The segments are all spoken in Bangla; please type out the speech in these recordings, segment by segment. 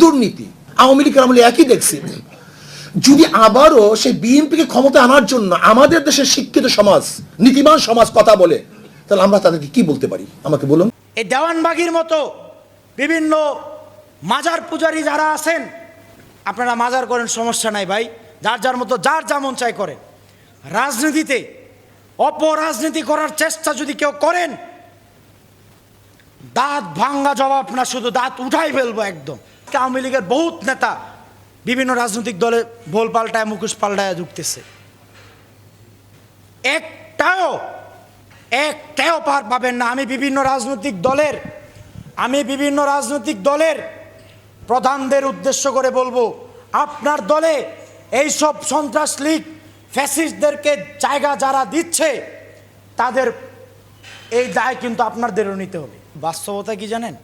দুর্নীতি। আওয়ামী লীগ আমলে একই দেখছি। যদি আবারও সেই বিএনপিকে ক্ষমতা আনার জন্য আমাদের দেশের শিক্ষিত সমাজ নীতিমান সমাজ কথা বলে, তাহলে আমরা তাদেরকে কি বলতে পারি? আমাকে বলুন। এই দেওয়ানবাগির মতো বিভিন্ন মাজার পূজারী যারা আছেন, আপনারা মাজার করেন, সমস্যা নাই ভাই। যার যার মতো, যার যেমন চাই করেন রাজনীতিতে অপরাজনীতি করার চেষ্টা যদি কেউ করেন, দাঁত ভাঙ্গা জবাব না, শুধু দাঁত উঠাই ফেলব একদম। আওয়ামী লীগের বহুত নেতা বিভিন্ন রাজনৈতিক দলে ভোল পাল্টায়, মুখোশ পাল্টায় ঢুকতেছে। একটাও একটাও পার পাবেন না। আমি বিভিন্ন রাজনৈতিক দলের, আমি বিভিন্ন রাজনৈতিক দলের প্রধানদের উদ্দেশ্য করে বলব, আপনার দলে এই সব সন্ত্রাস লীগ, ফ্যাসিস্টদেরকে জায়গা যারা দিচ্ছে, তাদের এই দায় কিন্তু আপনাদেরও নিতে হবে। বাস্তবতা কি জানেন?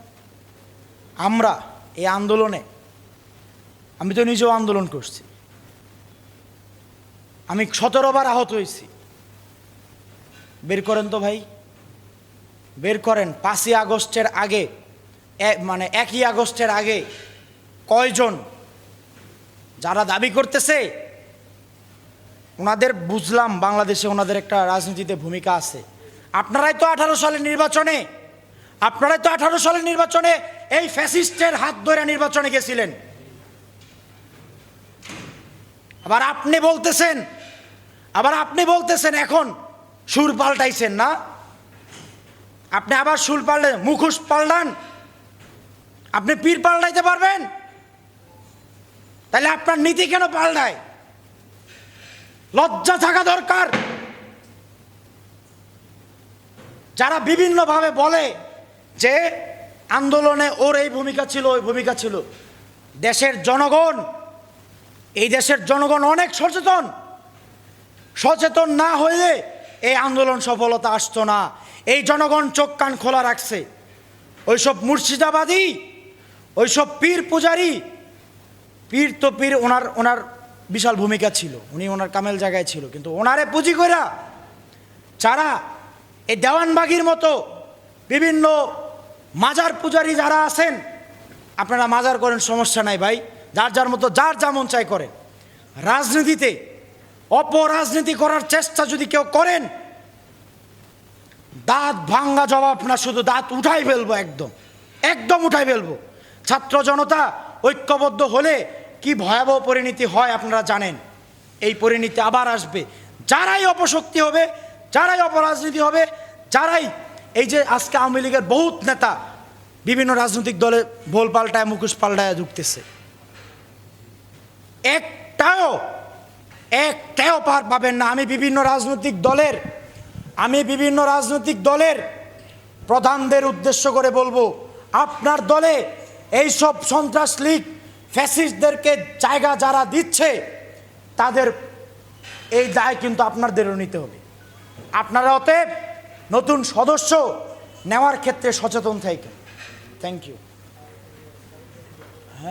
আমরা এই আন্দোলনে। আমি তো নিজেও আন্দোলন করছি। আমি সতেরো বার আহত হয়েছি। বের করেন তো ভাই। বের করেন, পাঁচই আগস্টের আগে মানে একই আগস্টের আগে কয়জন যারা দাবি করতেছে, ওনাদের বুঝলাম বাংলাদেশে ওনাদের একটা রাজনীতিতে ভূমিকা আছে। আপনারাই তো আঠারো সালের নির্বাচনে আপনারাই তো আঠারো সালের নির্বাচনে এই ফ্যাসিস্টের হাত ধরে নির্বাচনে গেছিলেন। আবার আপনি বলতেছেন, আবার আপনি বলতেছেন এখন সুর পাল্টাইছেন না? আপনি আবার সুর পাল্টে, মুখোশ পাল্টান? আপনি পীর পাল্টাইতে পারবেন? তাহলে আপনার নীতি কেন পাল্টায়? লজ্জা থাকা দরকার। যারা বিভিন্নভাবে বলে যে আন্দোলনে ওর এই ভূমিকা ছিল, ওই ভূমিকা ছিল। দেশের জনগণ, এই দেশের জনগণ অনেক সচেতন। সচেতন না হইলে এই আন্দোলন সফলতা আসতো না। এই জনগণ চোখ কান খোলা রাখছে। ওইসব মুর্শিদাবাদী, ওইসব পীর পূজারি, পীর তো পীর ওনার ওনার বিশাল ভূমিকা ছিল। উনি ওনার কামেল জায়গায় ছিল। কিন্তু ওনারে পুঁজি করা যারা এই দেওয়ানবাগির মতো বিভিন্ন মাজার পূজারি যারা আছেন, আপনারা মাজার করেন, সমস্যা নাই ভাই। যার যার মতো, যার যেমন চাই করেন। রাজনীতিতে অপরাজনীতি করার চেষ্টা যদি কেউ করেন, দাঁত ভাঙ্গা জবাব না, শুধু দাঁত উঠাই ফেলব একদম। একদম উঠাই ফেলব। ছাত্র জনতা ঐক্যবদ্ধ হলে কি ভয়াবহ পরিণতি হয় আপনারা জানেন। এই পরিণতি আবার আসবে। যারাই অপশক্তি হবে, যারাই অপরাজনীতি হবে, যারাই এই যে আজকে আওয়ামী লীগের বহুত নেতা বিভিন্ন রাজনৈতিক দলে ভোল পাল্টায়, মুখোশ পাল্টায় ঢুকতেছে। একটাও একটাও পার পাবেন না। আমি বিভিন্ন রাজনৈতিক দলের, আমি বিভিন্ন রাজনৈতিক দলের প্রধানদের উদ্দেশ্য করে বলব, আপনার দলে এই সব সন্ত্রাস লীগ, ফ্যাসিস্টদেরকে জায়গা যারা দিচ্ছে, তাদের এই দায় কিন্তু আপনাদেরও নিতে হবে। আপনারা অতএব নতুন সদস্য নেওয়ার ক্ষেত্রে সচেতন থাকে। Thank you